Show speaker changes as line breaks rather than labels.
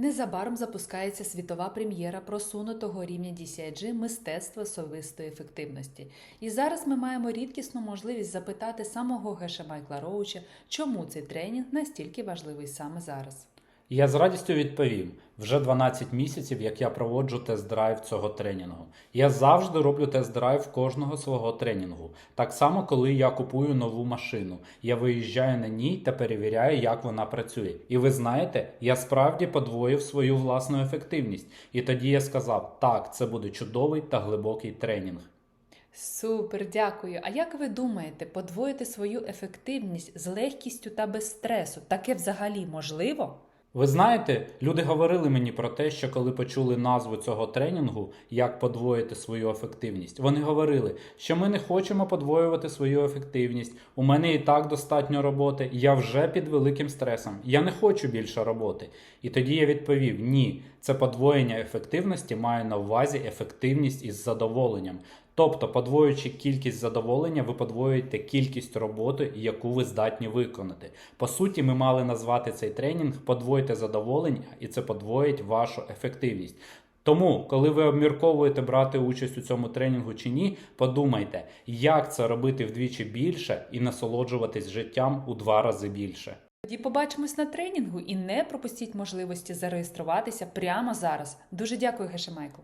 Незабаром запускається світова прем'єра просунутого рівня DCIG мистецтва особистої ефективності. І зараз ми маємо рідкісну можливість запитати самого Геша Майкла Роуча, чому цей тренінг настільки важливий саме зараз.
Я з радістю відповім: вже 12 місяців, як я проводжу тест-драйв цього тренінгу. Я завжди роблю тест-драйв кожного свого тренінгу. Так само, коли я купую нову машину, я виїжджаю на ній та перевіряю, як вона працює. І ви знаєте, я справді подвоїв свою власну ефективність. І тоді я сказав: так, це буде чудовий та глибокий тренінг.
Супер, дякую. А як ви думаєте, подвоїти свою ефективність з легкістю та без стресу таке взагалі можливо?
Ви знаєте, люди говорили мені про те, що коли почули назву цього тренінгу, як подвоїти свою ефективність, вони говорили, що ми не хочемо подвоювати свою ефективність. У мене і так достатньо роботи, я вже під великим стресом, я не хочу більше роботи. І тоді я відповів: ні, це подвоєння ефективності має на увазі ефективність із задоволенням. Тобто, подвоюючи кількість задоволення, ви подвоюєте кількість роботи, яку ви здатні виконати. По суті, ми мали назвати цей тренінг подвойте задоволення, і це подвоїть вашу ефективність. Тому, коли ви обмірковуєте брати участь у цьому тренінгу чи ні, подумайте, як це робити вдвічі більше і насолоджуватись життям у два рази більше.
Тоді побачимось на тренінгу і не пропустіть можливості зареєструватися прямо зараз. Дуже дякую, Геше Майкл.